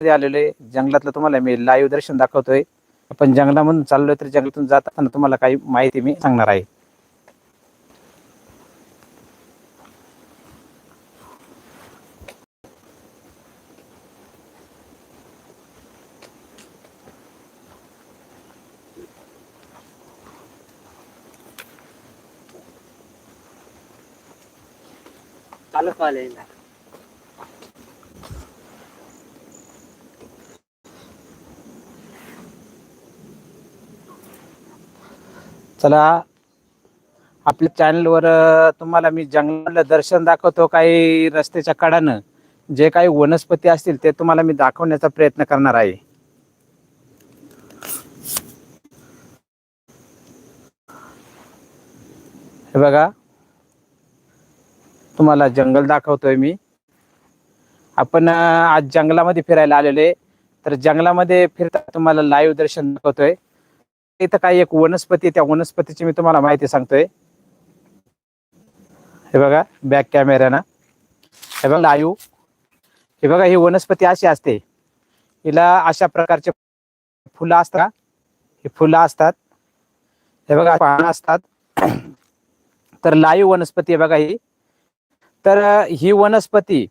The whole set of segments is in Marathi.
आलेलो आहे जंगलातलं तुम्हाला मी लाईव्ह दर्शन दाखवतोय. आपण जंगलामधून चाललोय तर जंगलातून जात असताना तुम्हाला काही माहिती मी सांगणार आहे. चालू चला आपल्या चॅनलवर तुम्हाला मी जंगलातलं दर्शन दाखवतो काही रस्त्याच्या कडानं. जे काही वनस्पती असतील ते तुम्हाला मी दाखवण्याचा प्रयत्न करणार आहे. हे बघा. तुम्हाला जंगल दाखवतोय मी. आपण आज जंगलामध्ये फिरायला आलेलो आहे. तर जंगलामध्ये फिरता तुम्हाला लाईव्ह दर्शन दाखवतोय. इथं काही एक वनस्पती आहे, त्या वनस्पतीची मी तुम्हाला माहिती सांगतोय. हे बघा बॅक कॅमेऱ्यानं हे बघा लाईव्ह हे बघा ही वनस्पती अशी असते. हिला अशा प्रकारचे फुलं असतात. ही फुलं असतात. हे बघा पानं असतात. तर लायू वनस्पती आहे बघा ही. तर ही वनस्पती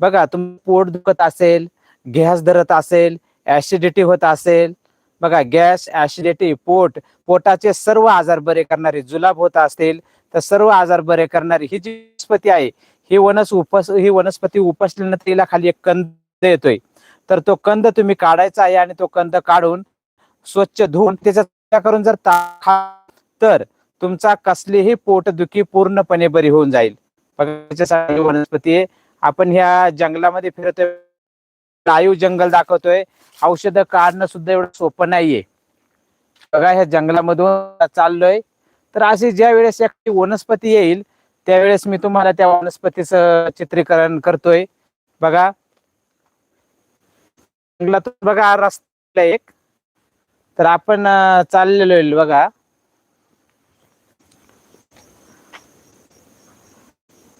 बघा तुम पोट दुखत असेल गॅस धरत असेल ऍसिडिटी होत असेल बघा गॅस ऍसिडिटी पोट पोटाचे सर्व आजार बरे करणारे जुलाब होत असतील तर सर्व आजार बरे करणारी ही जी वनस्पती आहे ही वनस उपस ही वनस्पती उपसल्यानंतर तिला खाली एक कंद येतोय. तर तो कंद तुम्ही काढायचा आहे आणि तो कंद काढून स्वच्छ धुवून त्याचा करून जर ता- तर तुमचा कसलीही पोटदुखी पूर्णपणे बरी होऊन जाईल. वनस्पती आहे. आपण ह्या जंगलामध्ये फिरतोय लाईव्ह जंगल दाखवतोय. औषधं काढणं सुद्धा एवढं सोपं नाहीये. बघा ह्या जंगलामधून चाललोय. तर अशी ज्या वेळेस एखादी वनस्पती येईल त्यावेळेस मी तुम्हाला त्या वनस्पतीचं चित्रीकरण करतोय. बघा. जंगलातून बघा रस्ता एक. तर आपण चाललेलो येईल बघा.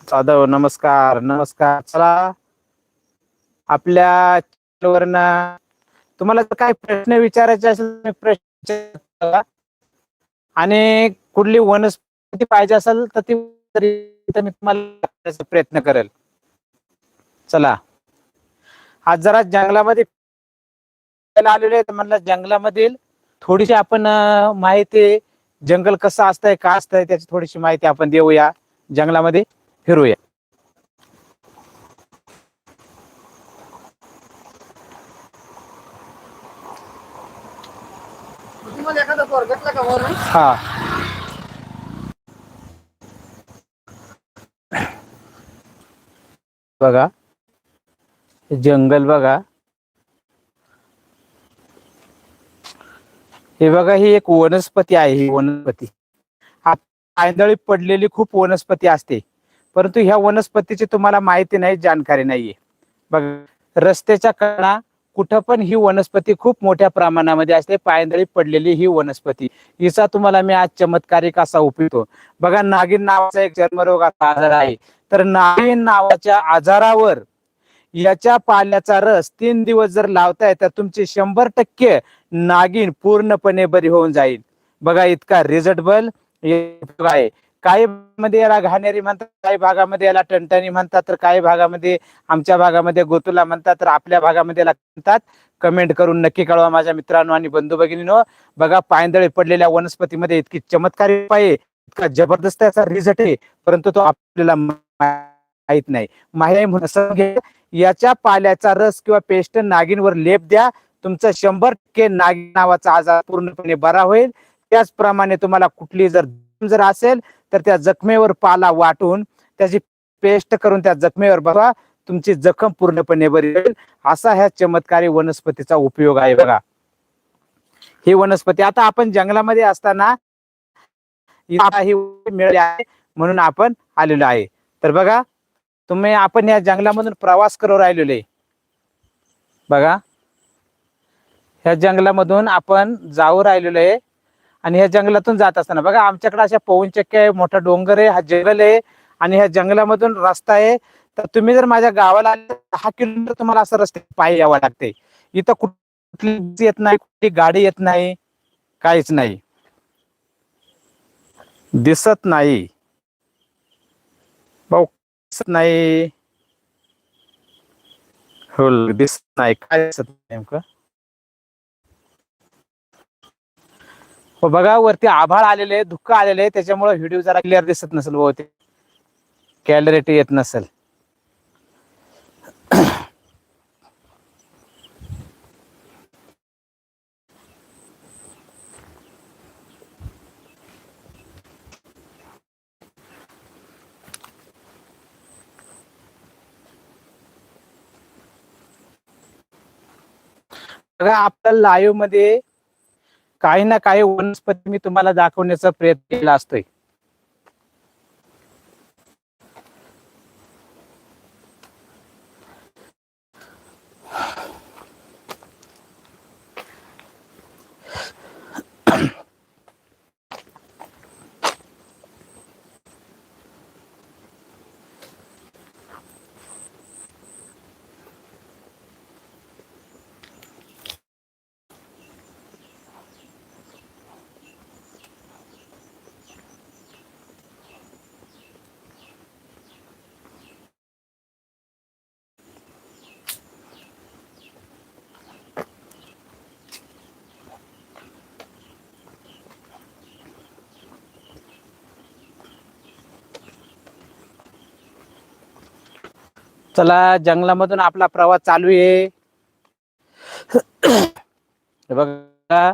साधव नमस्कार नमस्कार. चला. आपल्या वरनं तुम्हाला जर काही प्रश्न विचारायचे असेल तर प्रश्न आणि कुठली वनस्पती पाहिजे असेल तर ती मी तुम्हाला प्रयत्न करेल. चला. आज जरा जंगलामध्ये आलेलो आहे तर म्हणलं जंगलामधील थोडीशी आपण माहिती जंगल कसं असतंय का असतंय त्याची थोडीशी माहिती आपण देऊया. जंगलामध्ये फिरूया. तुम्हाला एखादा पोर भेटला का वरून? हा. बघा. जंगल बघा. हे बघा ही एक वनस्पती आहे ही वनस्पती. आंधळी पडलेली खूप वनस्पती असते. परंतु ह्या वनस्पतीची तुम्हाला माहिती नाही जानकारी नाहीये. बघा रस्त्याच्या कणा कुठं पण ही वनस्पती खूप मोठ्या प्रमाणामध्ये असते पायंदळी पडलेली ही वनस्पती. हिचा तुम्हाला मी आज चमत्कारिक असा उपयोग बघा नागिन नावाचा एक चर्मरोगाचा आजार आहे. तर नागिन नावाच्या आजारावर याच्या पाल्याचा रस तीन दिवस जर लावताय तर तुमची शंभर टक्के नागिन पूर्णपणे बरी होऊन जाईल. बघा इतका रिझल्टबल आहे. काही मध्ये याला घाणेरी म्हणतात काही भागामध्ये याला टणटणी म्हणतात तर काही भागामध्ये आमच्या भागामध्ये गोतुला म्हणतात तर आपल्या भागामध्ये याला म्हणतात. कमेंट करून नक्की कळवा माझ्या मित्रांनो आणि बंधू भगिनीनो. बघा पायंदळे पडलेल्या वनस्पतीमध्ये इतकी चमत्कारी आहे. इतका जबरदस्त याचा रिझल्ट आहे. परंतु तो आपल्याला माहीत नाही. माहिती म्हणून याच्या पाल्याचा रस किंवा पेस्ट नागिनवर लेप द्या. तुमचा शंभर टक्के नागिन नावाचा आजार पूर्णपणे बरा होईल. त्याचप्रमाणे तुम्हाला कुठली जर जर असेल तर त्या जखमेवर पाला वाटून त्याची पेस्ट करून त्या जखमेवर बघा तुमची जखम पूर्णपणे बरी होईल. असा ह्या चमत्कारी वनस्पतीचा उपयोग आहे बघा. ही वनस्पती आता आपण जंगलामध्ये असताना ही मिळाली आहे म्हणून आपण आलेलो आहे. तर बघा तुम्ही आपण या जंगलामधून प्रवास करू राहिलेलो. आहे बघा. ह्या जंगलामधून आपण जाऊ राहिलेलो आहे. आणि ह्या जंगलातून जात असताना. बघा आमच्याकडे अशा पवनचक्क्या आहे मोठा डोंगर आहे हा जंगल आहे आणि ह्या जंगलामधून रस्ता आहे. तर तुम्ही जर माझ्या गावाला आले दहा किलोमीटर तुम्हाला असं रस्ते पायी यावं लागते. इथं कुठली येत नाही कुठली गाडी येत नाही काहीच नाही. दिसत नाही. भाऊ दिसत नाही. हो दिसत नाही काय दिसत नाही नेमकं? हो, बघा वरती आभाळ आलेले धुक्क आलेले त्याच्यामुळे व्हिडिओ जरा क्लिअर दिसत नसेल बहुतेक. कॅलरिटी येत नसेल. बघा आपल्या लाईव्हमध्ये काही ना काही वनस्पती मी तुम्हाला दाखवण्याचा प्रयत्न केला असतोय. चला जंगलामधून आपला प्रवास चालू आहे. बघा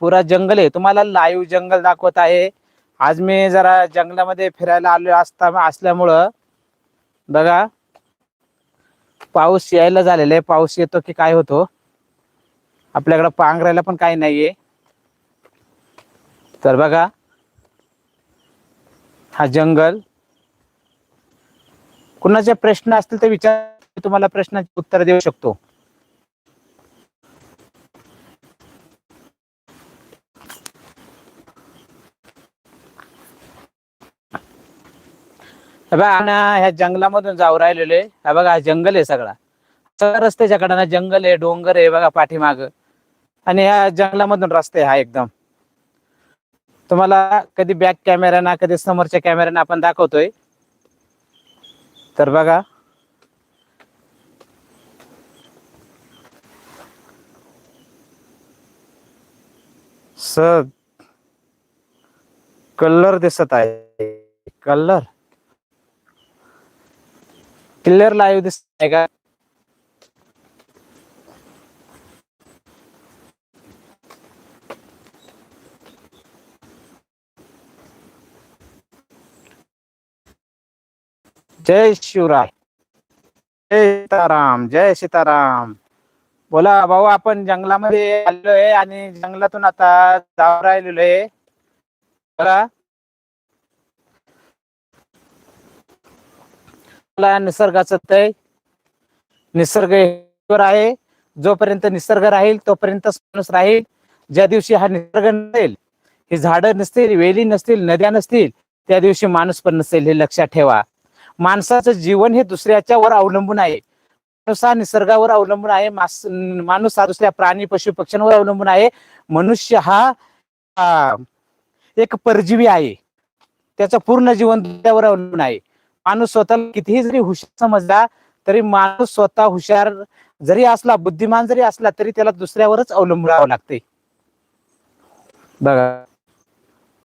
पुरा जंगल आहे. तुम्हाला लाईव्ह जंगल दाखवत आहे. आज मी जरा जंगलामध्ये फिरायला आलो असता असल्यामुळं. बघा पाऊस यायला झालेला आहे. पाऊस येतो की काय होतो? आपल्याकडं पांघरायला पण काही नाहीये. तर बघा हा जंगल. कुणाचे प्रश्न असतील तर विचार तुम्हाला प्रश्नाचे उत्तर देऊ शकतो. आणि ह्या जंगलामधून जाऊ राहिलेलो. आहे हा बघा हा जंगल आहे सगळा. सगळा रस्त्याच्या कडाना जंगल आहे डोंगर आहे बघा पाठीमाग. आणि ह्या जंगलामधून रस्ते हा एकदम. तुम्हाला कधी बॅक कॅमेऱ्याना कधी समोरच्या कॅमेऱ्याना आपण दाखवतोय. तर बघा. सर कलर दिसत आहे. कलर? क्लिअर लाईव्ह दिसत आहे का? जय शिवराय. जय सीताराम जय सीताराम. बोला भाऊ आपण जंगलामध्ये आलोय आणि जंगलातून आता जाऊ राहिलेलो आहे. बघा निसर्गाचं तय. निसर्ग आहे. जोपर्यंत निसर्ग राहील तोपर्यंत माणूस राहील. ज्या दिवशी हा निसर्ग नसेल ही झाडं नसतील वेली नसतील नद्या नसतील त्या दिवशी माणूस पण नसेल हे लक्षात ठेवा. माणसाचं जीवन हे दुसऱ्याच्यावर अवलंबून आहे. माणूस हा निसर्गावर अवलंबून आहे. माणूस हा दुसऱ्या प्राणी पशु पक्ष्यांवर अवलंबून आहे. मनुष्य हा एक परजीवी आहे. त्याचं पूर्ण जीवन दुसऱ्यावर अवलंबून आहे. माणूस स्वतःला कितीही जरी हुशार समजला तरी माणूस स्वतः हुशार जरी असला बुद्धिमान जरी असला तरी त्याला दुसऱ्यावरच अवलंबून राहावं लागते. बघा